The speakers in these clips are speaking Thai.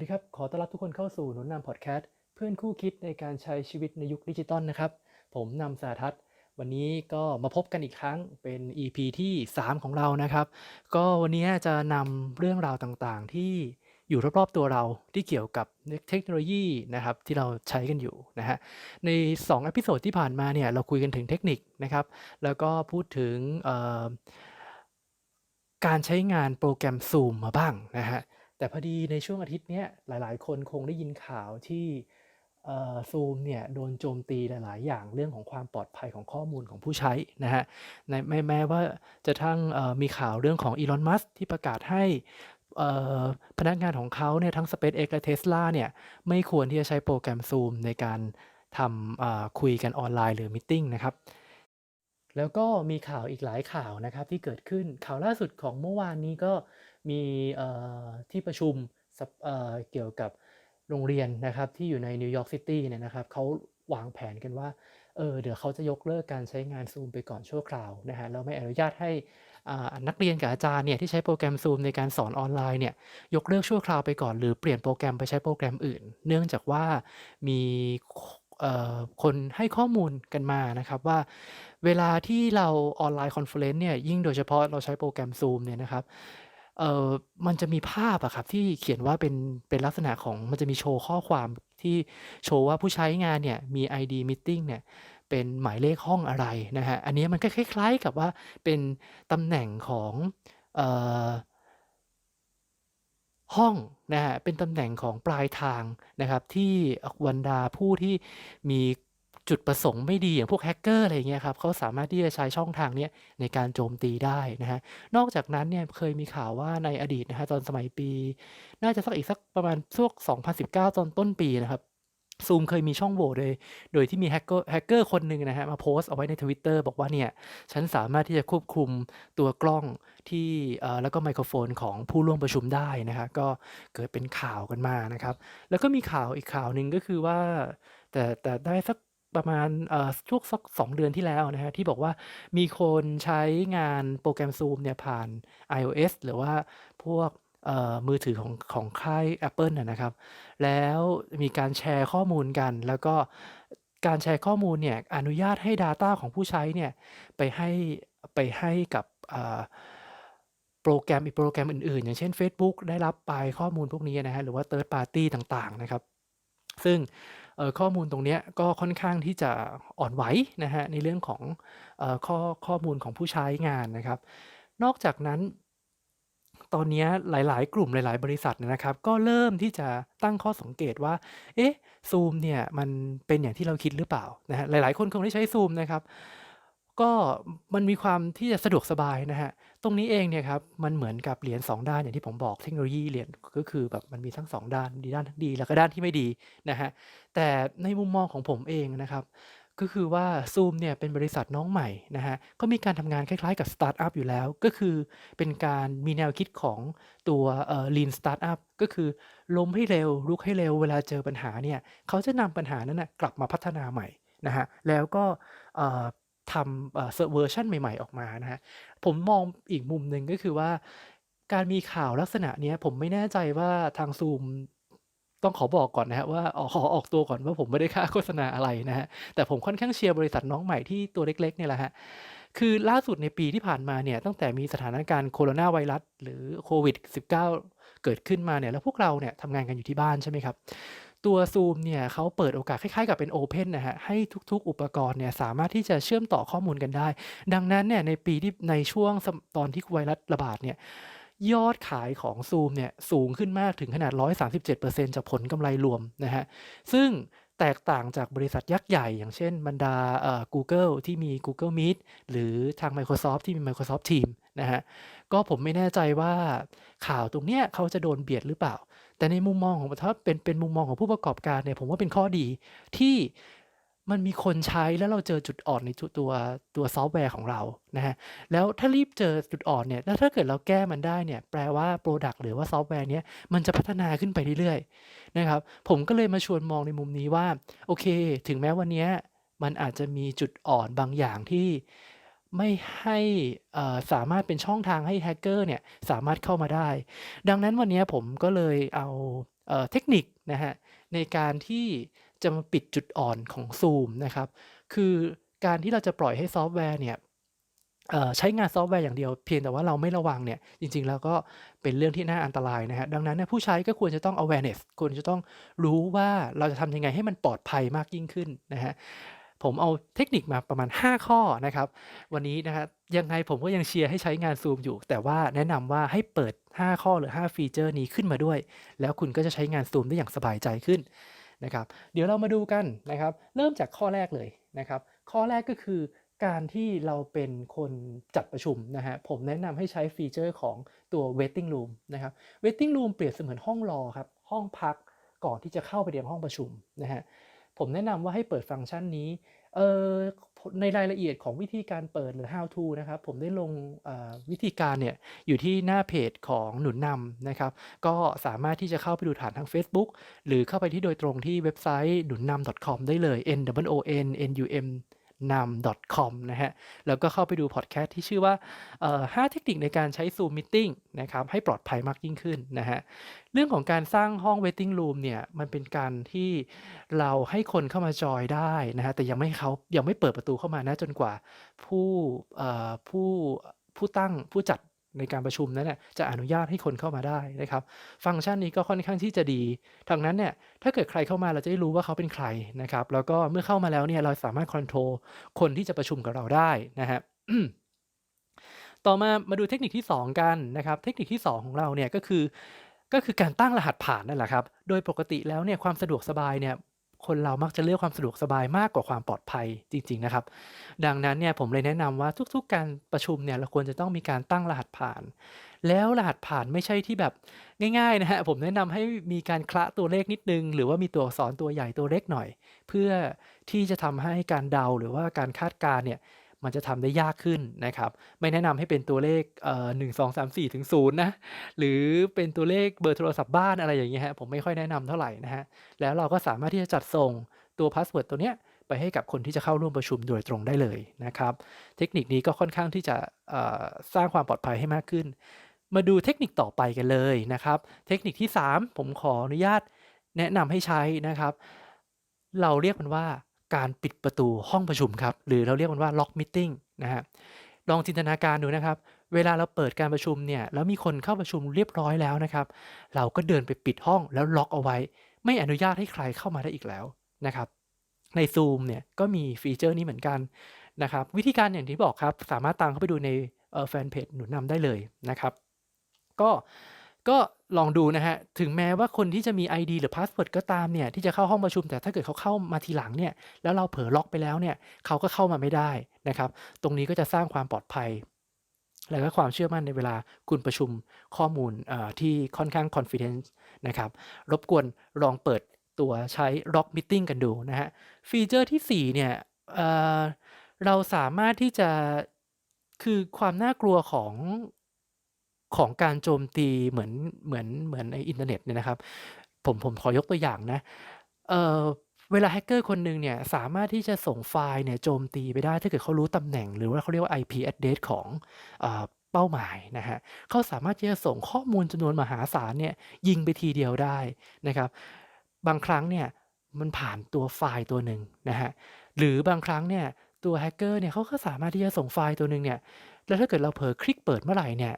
วัสดีครับ ขอต้อนรับทุกคนเข้าสู่หนุนนำพอดแคสต์เพื่อนคู่คิดในการใช้ชีวิตในยุคดิจิตอลนะครับ ผมนำสาทัศน์ วันนี้ก็มาพบกันอีกครั้งเป็น EP ที่ 3 ของเรานะครับ ก็วันนี้จะนำเรื่องราวต่างๆ ที่อยู่รอบๆตัวเราที่เกี่ยวกับเทคโนโลยีนะครับที่เราใช้กันอยู่นะฮะใน2อพิโซดที่ผ่านมาเนี่ยเราคุยกันถึงเทคนิคนะครับ แล้วก็พูดถึงการใช้งานโปรแกรม Zoom มาบ้างนะฮะ แต่พอดีในช่วงอาทิตย์นี้หลาย ๆ คนคงได้ยินข่าวที่เอ่อ Zoom เนี่ยโดนโจมตีหลาย ๆ อย่างเรื่องของความปลอดภัยของข้อมูลของผู้ใช้นะฮะในแม้แม้ว่าจะทั้งมีข่าวเรื่องของ Elon Musk ที่ประกาศให้พนักงานของเขาเนี่ยทั้ง SpaceX และ Tesla เนี่ยไม่ควรที่จะใช้โปรแกรม Zoom ในการทำคุยกันออนไลน์หรือมีตติงนะครับแล้วก็มีข่าวอีกหลายข่าวนะครับที่เกิดขึ้นข่าวล่าสุดของเมื่อวานนี้ก็ มีที่ประชุมเเกี่ยวกับโรงเรียนนะครับที่อยู่ในนิวยอร์กซิตี้เนี่ยนะครับเขาวางแผนกันว่าเออเดี๋ยวเขาจะยกเลิกการใช้งาน Zoom ไปก่อนชั่วคราวนะฮะแล้วไม่อนุญาตให้นักเรียนกับอาจารย์เนี่ยที่ใช้โปรแกรม Zoom ในการสอนออนไลน์เนี่ยยกเลิกชั่วคราวไปก่อน หรือเปลี่ยนโปรแกรมไปใช้โปรแกรมอื่น เนื่องจากว่ามีคนให้ข้อมูลกันมานะครับว่าเวลาที่เราออนไลน์คอนเฟอเรนซ์เนี่ยยิ่งโดยเฉพาะเราใช้โปรแกรม Zoom เนี่ยนะครับ เออมันจะมีภาพอะครับที่เขียนว่าเป็น เป็นลักษณะของ มันจะมีโชว์ข้อความที่โชว์ว่าผู้ใช้งานเนี่ยมี ID Meeting เนี่ยเป็นหมายเลขห้องอะไรนะฮะ อันนี้มันก็คล้ายๆกับว่าเป็นตำแหน่งของออห้องนะฮะ เป็นตำแหน่งของปลายทางนะครับที่บรรดาผู้ที่มี จุดประสงค์ไม่ดีอย่างพวกแฮกเกอร์อะไรอย่างเงี้ยครับเขาสามารถที่จะใช้ช่องทางนี้ในการโจมตีได้นะฮะนอกจากนั้นเนี่ยเคยมีข่าวว่าในอดีตนะฮะตอนสมัยปี น่าจะสักอีกสักประมาณช่วง2019 ตอนต้นปีนะครับซูมเคยมีช่องโหว่โดย โดยที่มีแฮกเกอร์แฮกเกอร์คนหนึ่งนะฮะมาโพสต์เอาไว้ใน Twitter บอกว่าเนี่ย ฉันสามารถที่จะควบคุมตัวกล้องที่แล้วก็ไมโครโฟนของผู้ร่วมประชุมได้นะครับก็เกิดเป็นข่าวกันมานะครับ แล้วก็มีข่าวอีกข่าวหนึ่งก็คือว่า แต่แต่ได้สัก ประมาณ เอ่อ ช่วงสัก 2 เดือนที่แล้วนะฮะที่บอกว่า มีคนใช้งานโปรแกรม Zoom เนี่ยผ่าน iOS หรือว่าพวก เอ่อ มือถือของ ของค่าย Apple นะนะครับ แล้วมีการแชร์ข้อมูลกัน แล้วก็การแชร์ข้อมูลเนี่ย อนุญาตให้ Data ของผู้ใช้เนี่ย ไปให้ ไปให้กับ อ่า โปรแกรม อีกโปรแกรมอื่น ๆ อย่างเช่น Facebook ได้รับไปข้อมูลพวกนี้นะฮะหรือว่า Third Party ต่าง ๆ นะครับ ซึ่ง ออข้อมูลตรงนี้ก็ค่อนข้างที่จะอ่อนไหวนะฮะในเรื่องของออข้อข้อมูลของผู้ใช้งานนะครับ นอกจากนั้น ตอนนี้หลาย ๆ กลุ่มหลาย ๆ บริษัทนะครับ ก็เริ่มที่จะตั้งข้อสังเกตว่า เอ๊ะ Zoom เนี่ยมันเป็นอย่างที่เราคิดหรือเปล่านะฮะหลาย ๆ คนคงได้ใช้ Zoom นะครับ ก็มันมีความที่จะสะดวกสบายนะฮะ ตรงนี้เองเนี่ยครับ มันเหมือนกับเหรียญ 2 ด้าน อย่างที่ผมบอกเทคโนโลยีเหรียญก็คือแบบมันมีทั้งสองด้านมีด้านทั้งดีแล้วก็ด้านที่ไม่ดีนะฮะ แต่ในมุมมองของผมเองนะครับ ก็คือว่า Zoom เนี่ยเป็นบริษัทน้องใหม่นะฮะ ก็มีการทำงานคล้ายๆกับสตาร์ทอัพอยู่แล้ว ก็คือเป็นการมีแนวคิดของตัวเอ่อ Lean Startup ก็คือล้มให้เร็วลุกให้เร็วเวลาเจอปัญหาเนี่ยเขาจะนำปัญหานั้นนะกลับมาพัฒนาใหม่นะฮะแล้วก็เอ่อ ทำเอ่อเวอร์ชันใหม่ๆออกมานะฮะผมมองอีกมุมหนึ่งก็คือว่า การมีข่าวลักษณะนี้ผมไม่แน่ใจว่าทาง Zoom ต้องขอบอกก่อนนะครับว่าขอออกตัวก่อนว่าผมไม่ได้ค่าโฆษณาอะไรนะฮะแต่ผมค่อนข้างเชียร์บริษัทน้องใหม่ที่ตัวเล็กๆเนี่ยแหละฮะคือล่าสุดในปีที่ผ่านมาเนี่ยตั้งแต่มีสถานการณ์โคโรนาไวรัสหรือโควิด -19 เกิดขึ้นมาเนี่ยแล้วพวกเราเนี่ยทำงานกันอยู่ที่บ้านใช่ไหมครับ ตัว Zoom เนี่ยเขาเปิดโอกาสคล้ายๆกับเป็น Open นะฮะให้ทุกๆ อุปกรณ์เนี่ยสามารถที่จะเชื่อมต่อข้อมูลกันได้ ดังนั้นเนี่ยในปีที่ในช่วงตอนที่ไวรัสระบาดเนี่ยยอดขายของ Zoom เนี่ยสูงขึ้นมากถึงขนาด 137%จากผลกำไรรวมนะฮะซึ่งแตกต่างจากบริษัทยักษ์ใหญ่ อย่างเช่นบรรดา Google ที่มี Google Meet หรือทาง Microsoft ที่มี Microsoft Teams นะฮะ ก็ผมไม่แน่ใจว่าข่าวตรงเนี้ยเขาจะโดนเบียดหรือเปล่า แต่ในมุมมองของถ้าเป็นเป็นมุมมองของผู้ประกอบการเนี่ยผมว่าเป็นข้อดีที่มันมีคนใช้แล้วเราเจอจุดอ่อนในตัวตัวตัวซอฟต์แวร์ของเรานะฮะแล้วถ้ารีบเจอจุดอ่อนเนี่ยแล้วถ้าเกิดเราแก้มันได้เนี่ยแปลว่า Product หรือว่าซอฟต์แวร์เนี้ยมันจะพัฒนาขึ้นไปเรื่อยๆนะครับผมก็เลยมาชวนมองในมุมนี้ว่า โอเค ถึงแม้วันนี้มันอาจจะมีจุดอ่อนบางอย่างที่ ไม่ให้สามารถเป็นช่องทางให้แฮกเกอร์เนี่ยสามารถเข้ามาได้ ดังนั้นวันนี้ผมก็เลยเอาเอ่อเทคนิคนะฮะในการที่จะมาปิดจุดอ่อนของ Zoom นะครับ คือการที่เราจะปล่อยให้ซอฟต์แวร์เนี่ยใช้งานซอฟต์แวร์อย่างเดียวเพียงแต่ว่าเราไม่ระวังเนี่ยจริง ๆ แล้วก็เป็นเรื่องที่น่าอันตรายนะฮะดังนั้นผู้ใช้ก็ควรจะต้อง awareness ควรจะต้องรู้ว่าเราจะทำยังไงให้มันปลอดภัยมากยิ่งขึ้นนะฮะ ผมเอาเทคนิคมาประมาณ 5 ข้อนะครับ วันนี้นะครับยังไงผมก็ยังเชียร์ให้ใช้งาน Zoom อยู่ แต่ว่าแนะนำว่าให้เปิด 5 ข้อหรือ 5 ฟีเจอร์นี้ขึ้นมาด้วย แล้วคุณก็จะใช้งาน Zoom ได้อย่างสบายใจขึ้นนะครับ เดี๋ยวเรามาดูกันนะครับ เริ่มจากข้อแรกเลยนะครับ ข้อแรกก็คือการที่เราเป็นคนจัดประชุมนะฮะ ผมแนะนำให้ใช้ฟีเจอร์ของตัว waiting room นะครับ waiting room เปรียบเสมือนห้องรอครับ ห้องพักก่อนที่จะเข้าไปเรียนห้องประชุมนะฮะ ผมแนะนำว่าให้เปิดฟังก์ชันนี้เอ่อในรายละเอียดของวิธีการเปิดหรือ how to นะครับ ผมได้ลงวิธีการเนี่ยอยู่ที่หน้าเพจของหนุนนำนะครับ ก็สามารถที่จะเข้าไปดูฐานทาง Facebook หรือเข้าไปที่โดยตรงที่เว็บไซต์หนุนนำ .com ได้เลย n w o n n u m นำ .com นะฮะ แล้วก็เข้าไปดูพอดแคสต์ที่ชื่อว่า 5 เทคนิคในการใช้ Zoom Meeting นะครับ ให้ปลอดภัยมากยิ่งขึ้นนะฮะ เรื่องของการสร้างห้อง waiting room เนี่ย มันเป็นการที่เราให้คนเข้ามาจอยได้นะฮะ แต่ยังไม่เขายังไม่เปิดประตูเข้ามานะจนกว่าผู้ผู้ผู้ตั้งผู้จัด ในการประชุมนั้นเนี่ยจะอนุญาตให้คนเข้ามาได้นะครับ ฟังก์ชันนี้ก็ค่อนข้างที่จะดีดังนั้นเนี่ยถ้าเกิดใครเข้ามาเราจะได้รู้ว่าเขาเป็นใครนะครับ แล้วก็เมื่อเข้ามาแล้วเนี่ยเราสามารถคอนโทรลคนที่จะประชุมกับเราได้นะฮะต่อมามาดูเทคนิคที่ 2 กันนะครับ เทคนิคที่ 2 ของเราเนี่ยก็คือก็คือการตั้งรหัสผ่านนั่นแหละครับ โดยปกติแล้วเนี่ยความสะดวกสบายเนี่ย คนเรามักจะเลือกความสะดวกสบายมากกว่าความปลอดภัยจริง ๆ นะครับ ดังนั้นเนี่ยผมเลยแนะนำว่าทุกๆ การประชุมเนี่ยเราควรจะต้องมีการตั้งรหัสผ่าน แล้วรหัสผ่านไม่ใช่ที่แบบง่ายๆนะฮะผมแนะนำให้มีการคละตัวเลขนิดนึง หรือว่ามีตัวอักษรตัวใหญ่ตัวเล็กหน่อย เพื่อที่จะทำให้การเดาหรือว่าการคาดการเนี่ย มันจะทำได้ยากขึ้นนะครับ ไม่แนะนำให้เป็นตัวเลขเอ่อหนึ่งสองสามสี่ถึงศูนย์นะหรือเป็นตัวเลขเบอร์โทรศัพท์บ้านอะไรอย่างเงี้ยฮะผมไม่ค่อยแนะนำเท่าไหร่นะฮะแล้วเราก็สามารถที่จะจัดส่งตัวพาสเวิร์ดตัวเนี้ยไปให้กับคนที่จะเข้าร่วมประชุมโดยตรงได้เลยนะครับ เทคนิคนี้ก็ค่อนข้างที่จะสร้างความปลอดภัยให้มากขึ้น มาดูเทคนิคต่อไปกันเลยนะครับ เทคนิคที่ 3 ผมขออนุญาตแนะนำให้ใช้นะครับ เราเรียกมันว่า การปิดประตูห้องประชุมครับ หรือเราเรียกมันว่า lock meeting นะฮะลองจินตนาการดูนะครับ เวลาเราเปิดการประชุมเนี่ยแล้วมีคนเข้าประชุมเรียบร้อยแล้วนะครับ เราก็เดินไปปิดห้องแล้วล็อกเอาไว้ ไม่อนุญาตให้ใครเข้ามาได้อีกแล้วนะครับ ใน Zoom เนี่ยก็มีฟีเจอร์นี้เหมือนกันนะครับ วิธีการอย่างที่บอกครับ สามารถตามเข้าไปดูในแฟนเพจหนุนนำได้เลยนะครับ ก็ ก็ลองดูนะฮะ ถึงแม้ว่าคนที่จะมี ID หรือพาสเวิร์ดก็ตามเนี่ย ที่จะเข้าห้องประชุมแต่ถ้าเกิดเขาเข้ามาทีหลังเนี่ย แล้วเราเผลอล็อกไปแล้วเนี่ย เขาก็เข้ามาไม่ได้นะครับ ตรงนี้ก็จะสร้างความปลอดภัย และก็ความเชื่อมั่นในเวลาคุณประชุมข้อมูลที่ค่อนข้าง confidence นะครับ รบกวนลองเปิดตัวใช้ Lock Meeting กันดูนะฮะ ฟีเจอร์ที่ 4 เนี่ยเเราสามารถที่จะคือความน่ากลัวของ ของการโจมตีเหมือนเหมือนเหมือนในอินเทอร์เน็ตเนี่ยนะครับ ผมผมขอยกตัวอย่างนะเอ่อเวลาแฮกเกอร์คนหนึ่งเนี่ยสามารถที่จะส่งไฟล์เนี่ยโจมตีไปได้ถ้าเกิดเขารู้ตำแหน่ง หรือว่าเขาเรียกว่า IP address ของเป้าหมายนะฮะเขาสามารถที่จะส่งข้อมูลจำนวนมหาศาลเนี่ยยิงไปทีเดียวได้นะครับ บางครั้งเนี่ยมันผ่านตัวไฟล์ตัวหนึ่งนะฮะหรือบางครั้งเนี่ยตัวแฮกเกอร์เนี่ยเขาก็สามารถที่จะส่งไฟล์ตัวหนึ่งเนี่ยแล้วถ้าเกิดเราเผลอคลิกเปิดเมื่อไหร่เนี่ย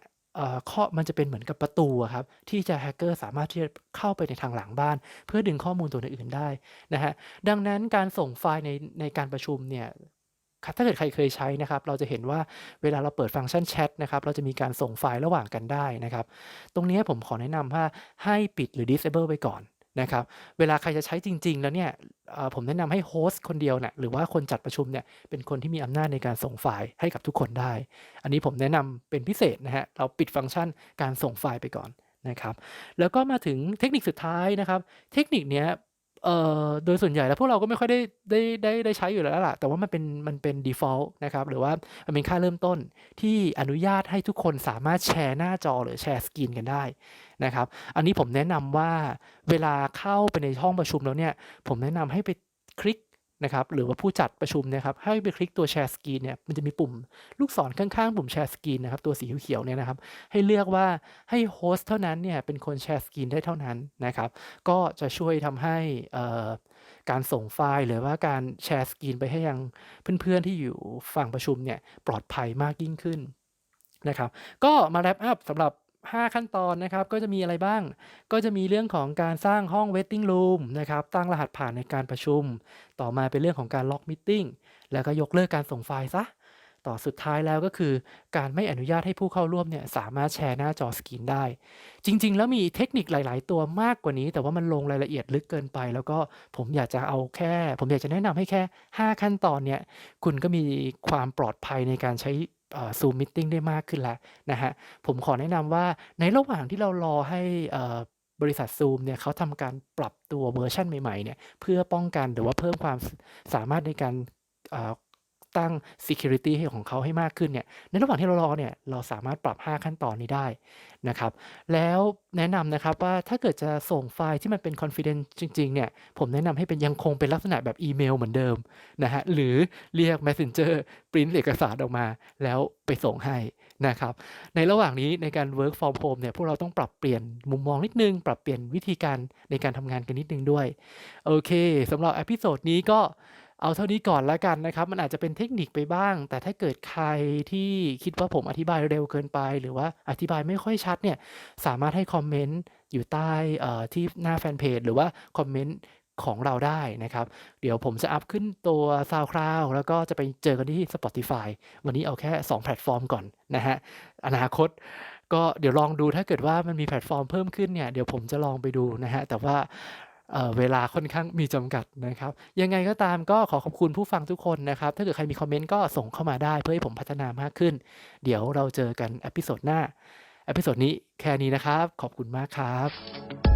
ข้อ มันจะเป็นเหมือนกับประตูครับ ที่จะ แฮกเกอร์สามารถที่จะเข้าไปในทางหลังบ้าน เพื่อดึงข้อมูลตัวอื่นได้นะฮะดังนั้นการส่งไฟล์ใน ในการประชุมเนี่ยถ้าเกิดใครเคยใช้นะครับ เราจะเห็นว่าเวลาเราเปิดฟังก์ชันแชทนะครับ เราจะมีการส่งไฟล์ระหว่างกันได้นะครับ ตรงนี้ผมขอแนะนำว่า ให้ปิดหรือ disable ไว้ก่อน นะครับเวลาใครจะใช้จริง ๆ แล้วเนี่ยผมแนะนำให้โฮสต์คนเดียวเนี่ยหรือว่าคนจัดประชุมเนี่ยเป็นคนที่มีอำนาจในการส่งไฟล์ให้กับทุกคนได้ อันนี้ผมแนะนำเป็นพิเศษนะฮะเราปิดฟังก์ชันการส่งไฟล์ไปก่อนนะครับแล้วก็มาถึงเทคนิคสุดท้ายนะครับ เทคนิคเนี้ย เอ่อโดยส่วนใหญ่แล้วพวกเราก็ไม่ค่อยได้ได้ได้ได้ใช้อยู่แล้วล่ะ แต่ว่ามันเป็นมันเป็น default นะครับ หรือว่ามันเป็นค่าเริ่มต้นที่อนุญาตให้ทุกคนสามารถแชร์หน้าจอหรือแชร์สกรีนกันได้นะครับ อันนี้ผมแนะนำว่าเวลาเข้าไปในห้องประชุมแล้วเนี่ย ผมแนะนำให้ไปคลิก นะครับหรือว่าผู้จัดประชุมนะครับให้ไปคลิกตัวแชร์สกรีนเนี่ยมันจะมีปุ่มลูกศรข้างๆ ปุ่มแชร์สกรีนนะครับตัวสีเขียวเนี่ยนะครับให้เลือกว่าให้โฮสต์เท่านั้นเนี่ยเป็นคนแชร์สกรีนได้เท่านั้นนะครับก็จะช่วยทำให้การส่งไฟล์ หรือว่าการแชร์สกรีนไปให้ยังเพื่อนๆที่อยู่ฝั่งประชุมเนี่ยปลอดภัยมากยิ่งขึ้นนะครับก็มาแรปอัพสำหรับ 5 ขั้นตอนนะครับก็จะมีอะไรบ้าง ก็จะมีเรื่องของการสร้างห้อง waiting room นะครับตั้งรหัสผ่านในการประชุม ต่อมาเป็นเรื่องของการล็อกมิ e แล้วก็ยกเลิกการส่งไฟล์ซะต่อสุดท้ายแล้วก็คือ การไม่อนุญาตให้ผู้เข้าร่วมเนี่ยสามารถแชร์หน้าจอสกรีนได้ จริง ๆ แล้วมีเทคนิคหลาย ๆ ตัวมากกว่านี้ แต่ว่ามันลงรายละเอียดลึกเกินไป แล้วก็ผมอยากจะเอาแค่ ผมอยากจะแนะนำให้แค่ 5 ขั้นตอนเนี่ยคุณก็มีความปลอดภัยในการใช้ ซูมมิ e t i n g ได้มากขึ้นแล้วนะฮะผมขอแนะนำว่าในระหว่างที่เรารอให้บริษัทซูมเนี่ยเขาทำการปรับตัวเวอร์ชันใหม่ๆเนี่ยเพื่อป้องกันหรือว่าเพิ่มความสามารถในการ ตั้ง security ให้ของเขาให้มากขึ้นเนี่ยในระหว่างที่เรารอเนี่ยเราสามารถปรับ 5 ขั้นตอนนี้ได้นะครับแล้วแนะนำนะครับว่าถ้าเกิดจะส่งไฟล์ที่มันเป็น confidence จริงๆเนี่ยผมแนะนำให้เป็นยังคงเป็นลักษณะแบบอีเมลเหมือนเดิมนะฮะหรือเรียก Messenger ปริ้นเอกสารออกมา แล้วไปส่งให้นะครับในระหว่างนี้ในการ work from home เนี่ยพวกเราต้องปรับเปลี่ยนมุมมองนิดนึง ปรับเปลี่ยนวิธีการในการทำงานกันนิดนึงด้วยโอเคสำหรับ e พิโซดนี้ก็ เอาเท่านี้ก่อนแล้วกันนะครับ มันอาจจะเป็นเทคนิคไปบ้าง แต่ถ้าเกิดใครที่คิดว่าผมอธิบายเร็วเกินไป หรือว่าอธิบายไม่ค่อยชัดเนี่ย สามารถให้คอมเมนต์อยู่ใต้ที่หน้าแฟนเพจหรือว่าคอมเมนต์ของเราได้นะครับ เดี๋ยวผมจะอัพขึ้นตัว SoundCloud แล้วก็จะไปเจอกันที่ Spotify วันนี้เอาแค่ 2 แพลตฟอร์มก่อนนะฮะ อนาคตก็เดี๋ยวลองดูถ้าเกิดว่ามันมีแพลตฟอร์มเพิ่มขึ้นเนี่ย เดี๋ยวผมจะลองไปดูนะฮะ แต่ว่า เเวลาค่อนข้างมีจำกัดนะครับ ยังไงก็ตามก็ขอขอบคุณผู้ฟังทุกคนนะครับ ถ้าเกิดใครมีคอมเมนต์ก็ส่งเข้ามาได้เพื่อให้ผมพัฒนามากขึ้น เดี๋ยวเราเจอกันอพิโซดหน้าอพิโซดนี้แค่นี้นะครับ ขอบคุณมากครับ